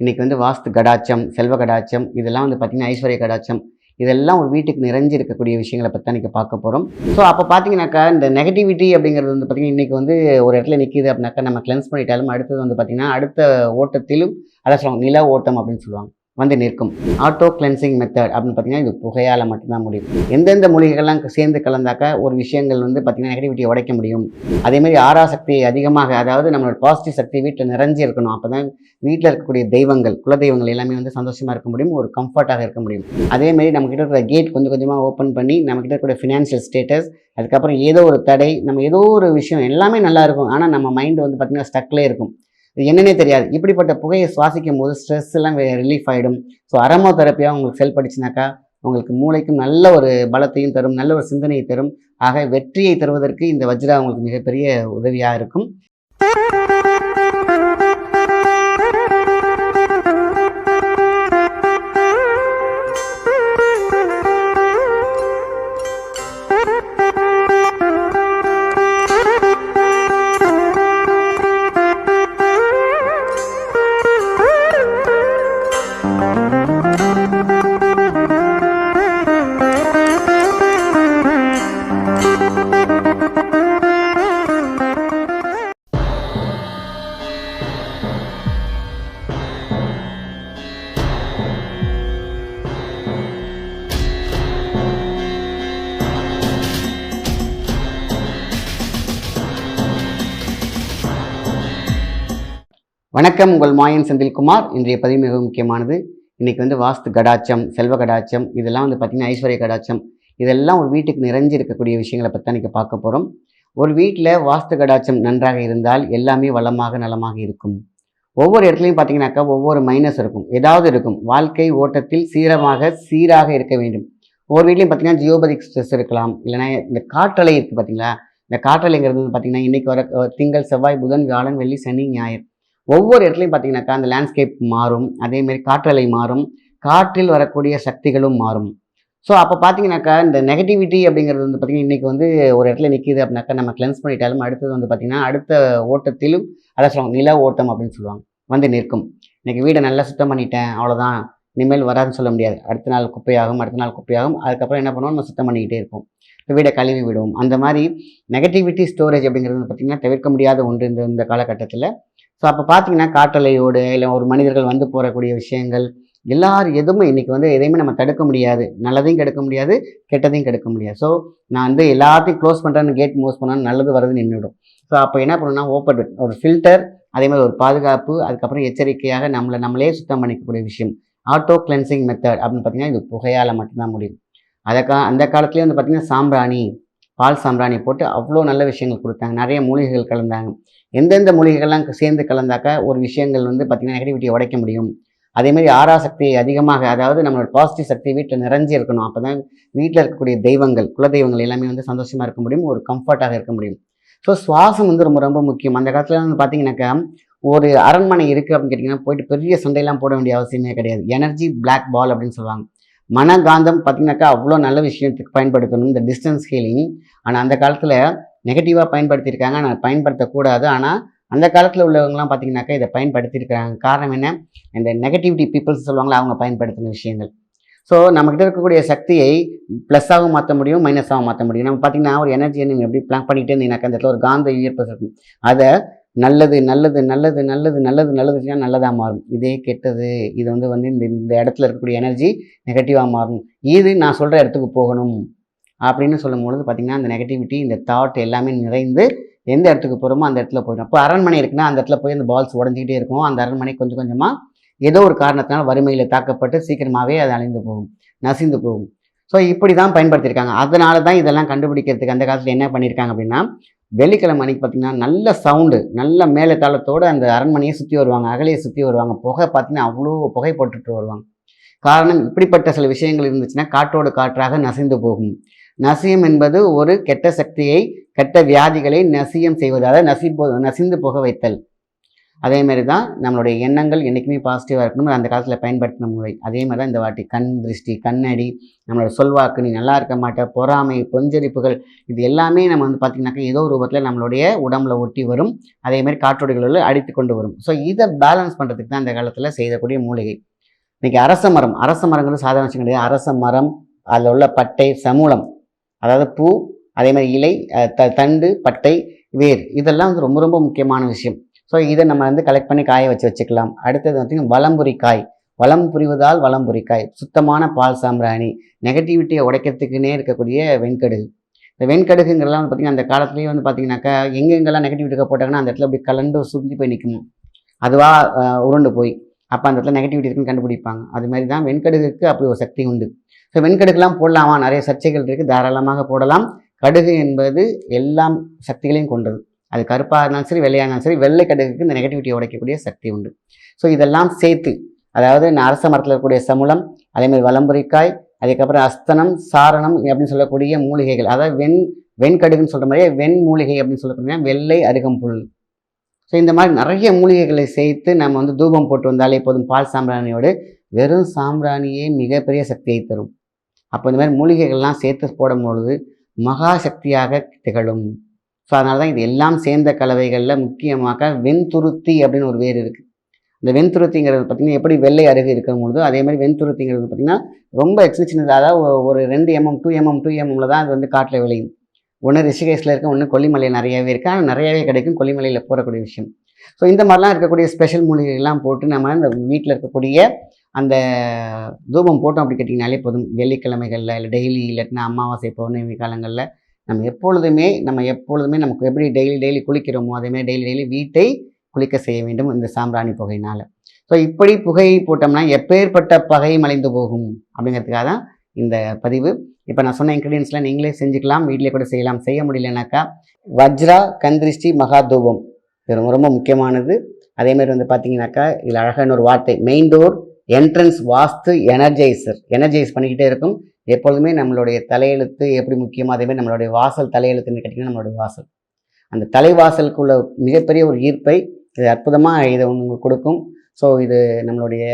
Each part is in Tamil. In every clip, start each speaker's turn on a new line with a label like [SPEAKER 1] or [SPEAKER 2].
[SPEAKER 1] இன்னைக்கு வந்து வாஸ்து கடாச்சம் செல்வ கடாச்சம் இதெல்லாம் வந்து பார்த்திங்கன்னா ஐஸ்வர்ய கடாச்சம் இதெல்லாம் ஒரு வீட்டுக்கு நிறைஞ்சு இருக்கக்கூடிய விஷயங்களை பற்றி தான் இன்றைக்கி பார்க்க போகிறோம் ஸோ அப்போ பார்த்தீங்கன்னாக்கா இந்த நெகட்டிவிட்டி அப்படிங்கிறது வந்து பார்த்திங்கன்னா இன்றைக்கி வந்து ஒரு இடத்துல நிற்கிது அப்படின்னாக்கா நம்ம கிளென்ஸ் பண்ணிட்டாலும் அடுத்தது வந்து பார்த்திங்கன்னா அடுத்த ஓட்டத்திலும் அதை சொல்லுவாங்க நில ஓட்டம் அப்படின்னு சொல்லுவாங்க. வந்து நிற்கும். ஆட்டோ கிளென்சிங் மெத்தட் அப்படின்னு பார்த்தீங்கன்னா இது புகையால் மட்டும்தான் முடியும். எந்தெந்த மூலிகைகள்லாம் சேர்ந்து கலந்தாக்கா ஒரு விஷயங்கள் வந்து பார்த்திங்கன்னா நெகட்டிவிட்டியை உடைக்க முடியும். அதேமாதிரி ஆறா சக்தி அதிகமாக அதாவது நம்மளோட பாசிட்டிவ் சக்தி வீட்டில் நிறைஞ்சி இருக்கணும். அப்போ தான் வீட்டில் இருக்கக்கூடிய தெய்வங்கள் குலதெய்வங்கள் எல்லாமே வந்து சந்தோஷமாக இருக்க முடியும் ஒரு கம்ஃபர்ட்டாக இருக்க முடியும். அதேமாதிரி நம்மக்கிட்ட இருக்கிற கேட் கொஞ்சம் கொஞ்சமாக ஓப்பன் பண்ணி நம்மக்கிட்ட இருக்கிற ஃபினான்ஷியல் ஸ்டேட்டஸ் அதுக்கப்புறம் ஏதோ ஒரு தடை நம்ம ஏதோ ஒரு விஷயம் எல்லாமே நல்லா இருக்கும். ஆனால் நம்ம மைண்டு வந்து பார்த்திங்கன்னா ஸ்டக்லே இருக்கும். என்னன்னே தெரியாது. இப்படிப்பட்ட புகையை சுவாசிக்கும் போது ஸ்ட்ரெஸ் எல்லாம் ரிலீஃப் ஆகிடும் ஸோ அரமோ தெரப்பியாக உங்களுக்கு செயல்படுச்சுனாக்கா உங்களுக்கு மூளைக்கும் நல்ல ஒரு பலத்தையும் தரும் நல்ல ஒரு சிந்தனையை தரும். ஆக வெற்றியை தருவதற்கு இந்த வஜ்ரா உங்களுக்கு மிகப்பெரிய உதவியாக இருக்கும். வணக்கம் உங்கள் மாயன் செந்தில்குமார் இன்றைய பதிவு மிக முக்கியமானது. இன்னைக்கு வந்து வாஸ்து கடாச்சம் செல்வ கடாச்சம் இதெல்லாம் வந்து பார்த்திங்கன்னா ஐஸ்வர்ய கடாச்சம் இதெல்லாம் ஒரு வீட்டுக்கு நிறைஞ்சு இருக்கக்கூடிய விஷயங்களை பற்றி தான் இன்றைக்கி பார்க்க போகிறோம் ஒரு வீட்டில் வாஸ்து கடாச்சம் நன்றாக இருந்தால் எல்லாமே வளமாக நலமாக இருக்கும். ஒவ்வொரு இடத்துலையும் பார்த்தீங்கன்னாக்கா ஒவ்வொரு மைனஸ் இருக்கும். ஏதாவது இருக்கும். வாழ்க்கை ஓட்டத்தில் சீரமாக சீராக இருக்க வேண்டும். ஒவ்வொரு வீட்லையும் பார்த்தீங்கன்னா ஜியோபதிக் ஸ்ட்ரெஸ் இருக்கலாம். இல்லைன்னா இந்த காற்றலை இருக்குது பார்த்தீங்களா இந்த காற்றலைங்கிறது வந்து பார்த்தீங்கன்னா இன்றைக்கி வர திங்கள் செவ்வாய் புதன் வியாழன் வெள்ளி சனி ஞாயிறு. ஒவ்வொரு இடத்துலையும் பார்த்தீங்கன்னாக்கா அந்த லேண்ட்ஸ்கேப் மாறும். அதேமாரி காற்றலை மாறும். காற்றில் வரக்கூடிய சக்திகளும் மாறும். ஸோ அப்போ பார்த்தீங்கன்னாக்கா இந்த நெகட்டிவிட்டி அப்படிங்கிறது வந்து பார்த்திங்கன்னா இன்றைக்கி வந்து ஒரு இடத்துல நிற்கிது அப்படின்னாக்கா நம்ம கிளென்ஸ் பண்ணிட்டாலும் அடுத்தது வந்து பார்த்திங்கன்னா அடுத்த ஓட்டத்திலும் அதை சொல்லுவாங்க நில ஓட்டம் அப்படின்னு சொல்லுவாங்க வந்து நிற்கும். இன்றைக்கி வீடை நல்லா சுத்தம் பண்ணிட்டேன் அவ்வளோதான் இனிமேல் வராதுன்னு சொல்ல முடியாது. அடுத்த நாள் குப்பையாகும் அடுத்த நாள் குப்பையாகும். அதுக்கப்புறம் என்ன பண்ணுவோம்? நம்ம சுத்தம் பண்ணிக்கிட்டே இருப்போம். வீடை கழுவி விடுவோம். அந்த மாதிரி நெகட்டிவிட்டி ஸ்டோரேஜ் அப்படிங்கிறது வந்து பார்த்திங்கன்னா தவிர்க்க முடியாத ஒன்று இந்த இந்த காலகட்டத்தில். ஸோ அப்போ பார்த்தீங்கன்னா காட்டலையோடு இல்லை ஒரு மனிதர்கள் வந்து போகக்கூடிய விஷயங்கள் எல்லாரும் எதுவுமே இன்றைக்கி வந்து எதையுமே நம்ம தடுக்க முடியாது. நல்லதையும் கெடுக்க முடியாது கெட்டதையும் கெடுக்க முடியாது. ஸோ நான் வந்து எல்லாத்தையும் க்ளோஸ் பண்ணுறேன்னு கேட் மூஸ் பண்ணால் நல்லது வரது நின்றுடும் ஸோ அப்போ என்ன பண்ணணும்னா ஓப்பன் ஒரு ஃபில்டர் அதே மாதிரி ஒரு பாதுகாப்பு அதுக்கப்புறம் எச்சரிக்கையாக நம்மளை நம்மளே சுத்தம் பண்ணிக்கக்கூடிய விஷயம். ஆட்டோ கிளென்சிங் மெத்தட் அப்படின்னு பார்த்தீங்கன்னா இது புகையால் மட்டும்தான் முடியும். அதை கா அந்த காலத்துலேயே வந்து பார்த்திங்கன்னா சாம்பிராணி பால் சாம்பிராணி போட்டு அவ்வளோ நல்ல விஷயங்கள் கொடுத்தாங்க. நிறைய மூலிகைகள் கலந்தாங்க. எந்தெந்த மூலிகைகள்லாம் சேர்ந்து கலந்தாக்கா ஒரு விஷயங்கள் வந்து பார்த்திங்கன்னா நெகட்டிவிட்டியை உடைக்க முடியும். அதேமாதிரி ஆறா சக்தி அதிகமாக அதாவது நம்மளோட பாசிட்டிவ் சக்தி வீட்டில் நிறைஞ்சு இருக்கணும். அப்போ தான் வீட்டில் இருக்கக்கூடிய தெய்வங்கள் குலதெய்வங்கள் எல்லாமே வந்து சந்தோஷமாக இருக்க முடியும் ஒரு கம்ஃபர்ட்டாக இருக்க முடியும். ஸோ சுவாசம் வந்து ரொம்ப ரொம்ப முக்கியம். அந்த காலத்தில் வந்து பார்த்தீங்கன்னாக்கா ஒரு அரண்மனை இருக்குது அப்படின்னு கேட்டிங்கன்னா போயிட்டு பெரிய சண்டையெல்லாம் போட வேண்டிய அவசியமே கிடையாது. எனர்ஜி பிளாக் பால் அப்படின்னு சொல்லுவாங்க. மனகாந்தம் பார்த்தீங்கன்னாக்கா அவ்வளோ நல்ல விஷயத்துக்கு பயன்படுத்தணும். இந்த டிஸ்டன்ஸ் ஹீலிங் ஆனால் அந்த காலத்தில் நெகட்டிவாக பயன்படுத்தியிருக்காங்க. ஆனால் பயன்படுத்தக்கூடாது. ஆனால் அந்த காலத்தில் உள்ளவங்கலாம் பார்த்தீங்கன்னாக்கா இதை பயன்படுத்தியிருக்கிறாங்க. காரணம் என்ன? இந்த நெகட்டிவிட்டி பீப்புள்ஸ் சொல்லுவாங்களா அவங்க பயன்படுத்தின விஷயங்கள். ஸோ நம்மக்கிட்ட இருக்கக்கூடிய சக்தியை ப்ளஸ்ஸாகவும் மாற்ற முடியும் மைனஸாகவும் மாற்ற முடியும். நம்ம பார்த்தீங்கன்னா ஒரு எனர்ஜியை நீங்கள் எப்படி பிளான் பண்ணிகிட்டே இருந்தீங்கன்னாக்கா அந்த இடத்துல ஒரு காந்த ஈர்ப்பு இருக்கும். அதை நல்லது நல்லது நல்லது நல்லது நல்லது நல்லது நல்லதாக மாறும். இதே கெட்டது இது வந்து வந்து இந்த இந்த இடத்துல இருக்கக்கூடிய எனர்ஜி நெகட்டிவாக மாறும் இது நான் சொல்கிற இடத்துக்கு போகணும் அப்படின்னு சொல்லும் பொழுது பார்த்திங்கன்னா அந்த நெகட்டிவிட்டி இந்த தாட் எல்லாமே நிறைந்து எந்த இடத்துக்கு போகிறோமோ அந்த இடத்துல போயிடும். அப்போ அரண்மனை இருக்குன்னா அந்த இடத்துல போய் அந்த பால்ஸ் உடஞ்சிக்கிட்டே இருக்கும். அந்த அரண்மனை கொஞ்சம் கொஞ்சமாக ஏதோ ஒரு காரணத்தினால் வறுமையில் தாக்கப்பட்டு சீக்கிரமாகவே அது அழிந்து போகும் நசிந்து போகும். ஸோ இப்படி தான் பயன்படுத்தியிருக்காங்க. அதனால தான் இதெல்லாம் கண்டுபிடிக்கிறதுக்கு அந்த காலத்தில் என்ன பண்ணியிருக்காங்க அப்படின்னா வெள்ளிக்கிழமை அன்னைக்கு பார்த்தீங்கன்னா நல்ல சவுண்டு நல்ல மேலே தாளத்தோடு அந்த அரண்மனையை சுற்றி வருவாங்க அகலையை சுற்றி வருவாங்க. புகை பார்த்தீங்கன்னா அவ்வளோ புகை போட்டுட்டு வருவாங்க. காரணம் இப்படிப்பட்ட சில விஷயங்கள் இருந்துச்சுன்னா காற்றோடு காற்றாக நசிந்து போகும். நசியம் என்பது ஒரு கெட்ட சக்தியை கெட்ட வியாதிகளை நசியம் செய்வது அதாவது நசி போ நசிந்து புக வைத்தல். அதே மாதிரி தான் நம்மளுடைய எண்ணங்கள் என்றைக்குமே பாசிட்டிவாக இருக்கணும். அந்த காலத்தில் பயன்படுத்தின முறை. அதே மாதிரி தான் இந்த வாட்டி கண் திருஷ்டி கண்ணடி நம்மளோட சொல்வாக்கு நீ நல்லா இருக்க மாட்ட பொறாமை பொஞ்சரிப்புகள் இது எல்லாமே நம்ம வந்து பார்த்திங்கனாக்கா ஏதோ ரூபத்தில் நம்மளுடைய உடம்புல ஒட்டி வரும். அதே மாதிரி அடித்து கொண்டு வரும். ஸோ இதை பேலன்ஸ் பண்ணுறதுக்கு தான் அந்த காலத்தில் செய்யக்கூடிய மூலிகை. இன்றைக்கி அரச மரம். அரச மரங்கிறது சாதாரண விஷயம் கிடையாது. அரச மரம் அதில் உள்ள பட்டை சமூலம். அதாவது பூ அதே மாதிரி இலை த தண்டு பட்டை வேர். இதெல்லாம் வந்து ரொம்ப ரொம்ப முக்கியமான விஷயம். ஸோ இதை நம்ம வந்து கலெக்ட் பண்ணி காய வச்சு வச்சுக்கலாம். அடுத்தது பார்த்திங்கன்னா வலம்புரி காய் வளம் புரிவதால் வலம்புரி காய் சுத்தமான பால் சாம்பிராணி. நெகட்டிவிட்டியை உடைக்கிறதுக்குன்னே இருக்கக்கூடிய வெண்கடுகு. இந்த வெண்கடுகுங்கிறலாம் வந்து பார்த்திங்கன்னா அந்த காலத்துலேயே வந்து பார்த்திங்கனாக்கா எங்கெங்கெல்லாம் நெகட்டிவிட்டிக்காக போட்டாங்கன்னா அந்த இடத்துல அப்படி கலண்டு சுருங்கி போய் நிற்கும்? அதுவாக உருண்டு போய். அப்போ அந்த இடத்துல நெகட்டிவிட்டி இருக்குன்னு கண்டுபிடிப்பாங்க. அது மாதிரி தான் வெண்கடுகுக்கு அப்படி ஒரு சக்தி உண்டு. ஸோ வெண்கடுகுலாம் போடலாமா? நிறைய சர்ச்சைகள் இருக்குது தாராளமாக போடலாம். கடுகு என்பது எல்லாம் சக்திகளையும் கொண்டது. அது கருப்பாக இருந்தாலும் சரி வெள்ளையாக இருந்தாலும் சரி வெள்ளை கடுகுக்கு இந்த நெகட்டிவிட்டியை உடைக்கக்கூடிய சக்தி உண்டு. ஸோ இதெல்லாம் சேர்த்து அதாவது இந்த அரச மரத்தில் இருக்கக்கூடிய சமுளம் அதேமாதிரி வலம்புரிக்காய் அதுக்கப்புறம் அஸ்தனம் சாரணம் அப்படின்னு சொல்லக்கூடிய மூலிகைகள். அதாவது வெண் வெண்கடுகுன்னு சொல்கிற மாதிரியே வெண் மூலிகை அப்படின்னு சொல்லக்கூடிய வெள்ளை அருகம்புல் ஸோ இந்த மாதிரி நிறைய மூலிகைகளை சேர்த்து நம்ம வந்து தூபம் போட்டு வந்தாலே போதும் பால் சாம்பிராணியோடு வெறும் சாம்பிராணியே மிகப்பெரிய சக்தியை தரும். அப்போ இந்த மாதிரி மூலிகைகள்லாம் சேர்த்து போடும்பொழுது மகா சக்தியாக திகழும். ஸோ அதனால தான் இது எல்லாம் சேர்ந்த கலவைகளில் முக்கியமாக வெண்துருத்தி அப்படின்னு ஒரு வேர் இருக்குது இந்த வெண்துருத்திங்கிறது பார்த்திங்கன்னா எப்படி வெள்ளை அருகு இருக்கும் பொழுதோ அதே மாதிரி வெண்துருத்திங்கிறது பார்த்திங்கன்னா ரொம்ப சின்ன சின்னதாக அதாவது ஒரு ரெண்டு எம்எம் டூ எம்எம் டூ எம்எம்ல தான் அது வந்து காட்டில் விளையும். ஒன்று ரிஷிகேஷில் இருக்குது ஒன்று கொல்லிமலையில் நிறையவே இருக்குது ஆனால் நிறையவே கிடைக்கும் கொல்லிமலையில் போகக்கூடிய விஷயம். ஸோ இந்த மாதிரிலாம் இருக்கக்கூடிய ஸ்பெஷல் மூலிகைகள்லாம் போட்டு நம்ம இந்த வீட்டில் இருக்கக்கூடிய அந்த தூபம் போட்டோம் அப்படி கேட்டிங்கனாலே போதும். வெள்ளிக்கிழமைகளில் இல்லை டெய்லி இல்லாட்டினா அமாவாசை பௌர்ணமி காலங்களில் நம்ம எப்பொழுதுமே நம்ம எப்பொழுதுமே நமக்கு எப்படி டெய்லி டெய்லி குளிக்கிறோமோ அதேமாதிரி டெய்லி டெய்லி வீட்டை குளிக்க செய்ய வேண்டும் இந்த சாம்பிராணி புகையினால். ஸோ இப்படி புகையை போட்டோம்னா எப்பேற்பட்ட பகை மலைந்து போகும்? அப்படிங்கிறதுக்காக தான் இந்த பதிவு. இப்போ நான் சொன்ன இன்க்ரீடியன்ஸ்லாம் நீங்களே செஞ்சுக்கலாம் வீட்டிலே கூட செய்யலாம். செய்ய முடியலனாக்கா வஜ்ரா கந்திருஷ்டி மகாதூபம். இது ரொம்ப ரொம்ப முக்கியமானது. அதேமாதிரி வந்து பார்த்தீங்கன்னாக்கா இதில் அழகான ஒரு வார்த்தை main door entrance Vastu energizer energize பண்ணிக்கிட்டே இருக்கும். எப்பொழுதுமே நம்மளுடைய தலையெழுத்து எப்படி முக்கியமோ அதேமாதிரி நம்மளுடைய வாசல் தலையெழுத்துன்னு கேட்டிங்கன்னா நம்மளுடைய வாசல். அந்த தலைவாசலுக்குள்ள மிகப்பெரிய ஒரு ஈர்ப்பை இது அற்புதமாக இதை உங்களுக்கு கொடுக்கும். ஸோ இது நம்மளுடைய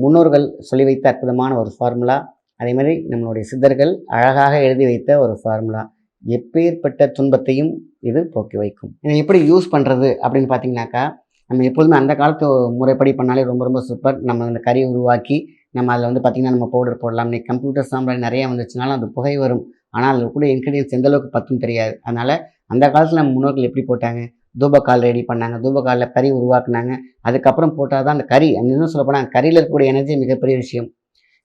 [SPEAKER 1] முன்னோர்கள் சொல்லி வைத்த அற்புதமான ஒரு ஃபார்முலா அதே மாதிரி நம்மளுடைய சித்தர்கள் அழகாக எழுதி வைத்த ஒரு ஃபார்முலா எப்பேற்பட்ட துன்பத்தையும் இது போக்கி வைக்கும். இதை எப்படி யூஸ் பண்ணுறது அப்படின்னு பார்த்தீங்கன்னாக்கா நம்ம எப்பொழுதுமே அந்த காலத்து முறைப்படி பண்ணாலே ரொம்ப ரொம்ப சூப்பர் நம்ம அந்த கறி உருவாக்கி நம்ம அதில் வந்து பார்த்திங்கன்னா நம்ம பவுடர் போடலாம். இன்னைக்கு கம்ப்யூட்டர் சாம்பிராணி நிறைய வந்துச்சுனாலும் அது புகை வரும். ஆனால் அதில் கூட இன்க்ரீடியன்ஸ் எந்த அளவுக்கு பத்தும் தெரியாது. அதனால் அந்த காலத்தில் நம்ம முன்னோர்கள் எப்படி போட்டாங்க? தூபக்கால் ரெடி பண்ணாங்க. தூபக்காலில் கறி உருவாக்குனாங்க. அதுக்கப்புறம் போட்டால் தான் அந்த கறி அந்த இன்னும் சொல்ல கறியில் இருக்கக்கூடிய எனர்ஜி மிகப்பெரிய விஷயம்.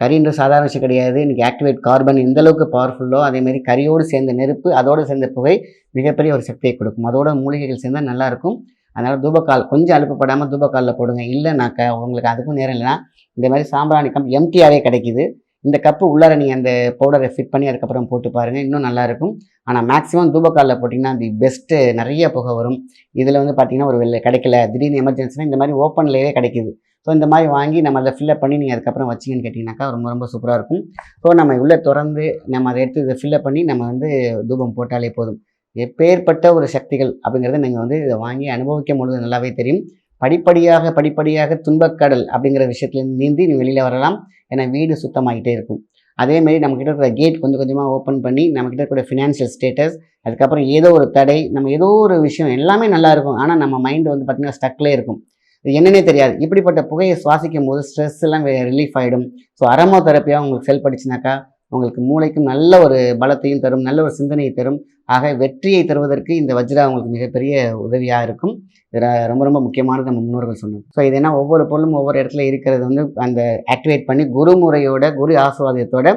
[SPEAKER 1] கறின்ற சாதாரண விஷயம் கிடையாது. இன்றைக்கி ஆக்டிவேட் கார்பன் எந்த அளவுக்கு பவர்ஃபுல்லோ அதேமாதிரி கறியோடு சேர்ந்த நெருப்பு அதோடு சேர்ந்த புகை மிகப்பெரிய ஒரு சக்தியை கொடுக்கும். அதோட மூலிகைகள் சேர்ந்தால் நல்லாயிருக்கும் அதனால் தூபக்கால் கொஞ்சம் அலுப்பப்படாமல் தூபக்காலில் போடுங்க. இல்லைனாக்கா உங்களுக்கு அதுக்கும் நேரம் இல்லைன்னா இந்த மாதிரி சாம்பிராணி கப் எம்டிஆரே கிடைக்குது. இந்த கப்பு உள்ளார நீங்கள் அந்த பவுடரை ஃபிட் பண்ணி அதுக்கப்புறம் போட்டு பாருங்கள் இன்னும் நல்லாயிருக்கும் ஆனால் மேக்ஸிமம் தூபக்காலில் போட்டிங்கன்னா தி பெஸ்ட்டு நிறைய புகை வரும். இதில் வந்து பார்த்தீங்கன்னா ஒரு வெளில கிடைக்கல. திடீர்னு எமர்ஜென்சினா இந்த மாதிரி ஓப்பன்லேயே கிடைக்குது. ஸோ இந்த மாதிரி வாங்கி நம்ம அதை ஃபில்லப் பண்ணி நீங்கள் அதுக்கப்புறம் வச்சிங்கன்னு கேட்டிங்கனாக்கா ரொம்ப ரொம்ப சூப்பராக இருக்கும். ஸோ நம்ம உள்ளே திறந்து நம்ம அதை எடுத்து இதை ஃபில்லப் பண்ணி நம்ம வந்து தூபம் போட்டாலே போதும். எப்பேற்பட்ட ஒரு சக்திகள் அப்படிங்கிறத நீங்கள் வந்து இதை வாங்கி அனுபவிக்கும் பொழுது நல்லாவே தெரியும். படிப்படியாக படிப்படியாக துன்பக்கடல் அப்படிங்கிற விஷயத்துலேருந்து நீந்தி நீ வெளியில் வரலாம். ஏன்னா வீடு சுத்தமாகிட்டே இருக்கும். அதேமாரி நம்மக்கிட்ட இருக்கிற கேட் கொஞ்சம் கொஞ்சமாக ஓப்பன் பண்ணி நம்மக்கிட்ட இருக்கிற ஃபினான்ஷியல் ஸ்டேட்டஸ் அதுக்கப்புறம் ஏதோ ஒரு தடை நம்ம ஏதோ ஒரு விஷயம் எல்லாமே நல்லாயிருக்கும் ஆனால் நம்ம மைண்டு வந்து பார்த்திங்கன்னா ஸ்டக்லேயே இருக்கும். என்னன்னே தெரியாது. இப்படிப்பட்ட புகையை சுவாசிக்கும் போது ஸ்ட்ரெஸ் எல்லாம் ரிலீஃப் ஆகிடும் ஸோ அரமோ தெரப்பியாக உங்களுக்கு செல் படிச்சுனாக்கா உங்களுக்கு மூளைக்கும் நல்ல ஒரு பலத்தையும் தரும் நல்ல ஒரு சிந்தனையை தரும். ஆக வெற்றியை தருவதற்கு இந்த வஜ்ரா உங்களுக்கு மிகப்பெரிய உதவியாக இருக்கும். இதில் ரொம்ப ரொம்ப முக்கியமானது நம்ம முன்னோர்கள் சொன்னது. ஸோ இது என்ன? ஒவ்வொரு பொருளும் ஒவ்வொரு இடத்துல இருக்கிறது வந்து அந்த ஆக்டிவேட் பண்ணி குரு முறையோட குரு ஆசுவாதத்தோட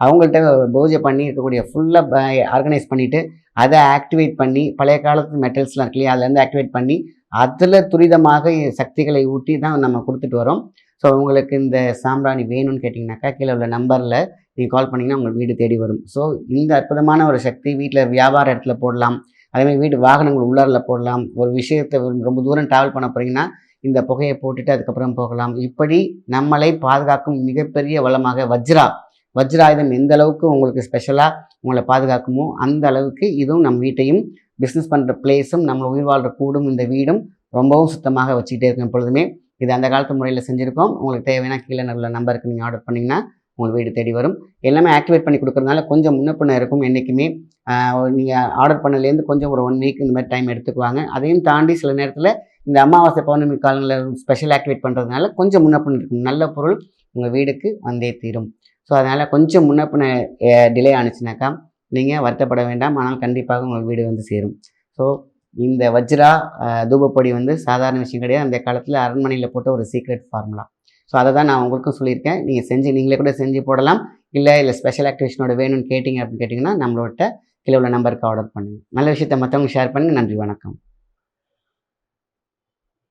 [SPEAKER 1] அவங்கள்ட்ட பூஜை பண்ணி இருக்கக்கூடிய ஃபுல்லாக ஆர்கனைஸ் பண்ணிவிட்டு அதை ஆக்டிவேட் பண்ணி பழைய காலத்து மெட்டல்ஸ்லாம் இருக்கு இல்லையா? அதுலேருந்து ஆக்டிவேட் பண்ணி அதில் துரிதமாக சக்திகளை ஊட்டி தான் நம்ம கொடுத்துட்டு வரோம். ஸோ உங்களுக்கு இந்த சாம்பிராணி வேணும்னு கேட்டிங்கனாக்கா கீழே உள்ள நம்பரில் நீங்கள் கால் பண்ணிங்கன்னா உங்கள் வீடு தேடி வரும். ஸோ இந்த அற்புதமான ஒரு சக்தி வீட்டில் வியாபார இடத்துல போடலாம். அதேமாதிரி வீட்டு வாகனங்கள் உள்ளாரில் போடலாம். ஒரு விஷயத்தை ரொம்ப தூரம் ட்ராவல் பண்ண போகிறீங்கன்னா இந்த புகையை போட்டுட்டு அதுக்கப்புறம் போகலாம். இப்படி நம்மளை பாதுகாக்கும் மிகப்பெரிய வளமாக வஜ்ரா. வஜ்ராயுதம் எந்த அளவுக்கு உங்களுக்கு ஸ்பெஷலாக உங்களை பாதுகாக்குமோ அந்த அளவுக்கு இதுவும் நம் வீட்டையும் பிஸ்னஸ் பண்ணுற பிளேஸும் நம்ம உயிர் வாழ்கிற கூடும் இந்த வீடும் ரொம்பவும் சுத்தமாக வச்சுக்கிட்டே இருக்கும் எப்பொழுதுமே இது அந்த காலத்து முறையில் செஞ்சுருக்கோம். உங்களுக்கு தேவையான கீழே நல்ல நம்பருக்கு நீங்கள் ஆர்டர் பண்ணிங்கன்னா உங்கள் வீடு தேடி வரும். எல்லாமே ஆக்டிவேட் பண்ணி கொடுக்குறதுனால கொஞ்சம் முன்ன இருக்கும் என்றைக்குமே நீங்கள் ஆர்டர் பண்ணலேருந்து கொஞ்சம் ஒரு ஒன் வீக் இந்த மாதிரி டைம் எடுத்துக்குவாங்க. அதையும் தாண்டி சில நேரத்தில் இந்த அமாவாசை பௌர்ணமி காலங்களில் ஸ்பெஷல் ஆக்டிவேட் பண்ணுறதுனால கொஞ்சம் முன்ன இருக்கும். நல்ல பொருள் உங்கள் வீடுக்கு வந்தே தீரும். ஸோ அதனால் கொஞ்சம் முன்னப்பின்ன டிலே ஆனிச்சுனாக்கா நீங்கள் வருத்தப்பட வேண்டாம். ஆனால் கண்டிப்பாக உங்கள் வீடு வந்து சேரும். ஸோ இந்த வஜ்ரா தூபப்பொடி வந்து சாதாரண விஷயம் கிடையாது. அந்த காலத்தில் அரண்மனையில் போட்ட ஒரு சீக்ரெட் ஃபார்முலா ஸோ அதை தான் நான் உங்களுக்கும் சொல்லியிருக்கேன். நீங்கள் செஞ்சு நீங்களே கூட செஞ்சு போடலாம். இல்லை இல்லை ஸ்பெஷல் ஆக்டிவேஷனோட வேணும்னு கேட்டிங்க அப்படின்னு கேட்டிங்கன்னா நம்மளோட கீழே உள்ள நம்பருக்கு ஆர்டர் பண்ணுங்கள் நல்ல விஷயத்தை மற்றவங்க ஷேர் பண்ணுங்கள் நன்றி வணக்கம்.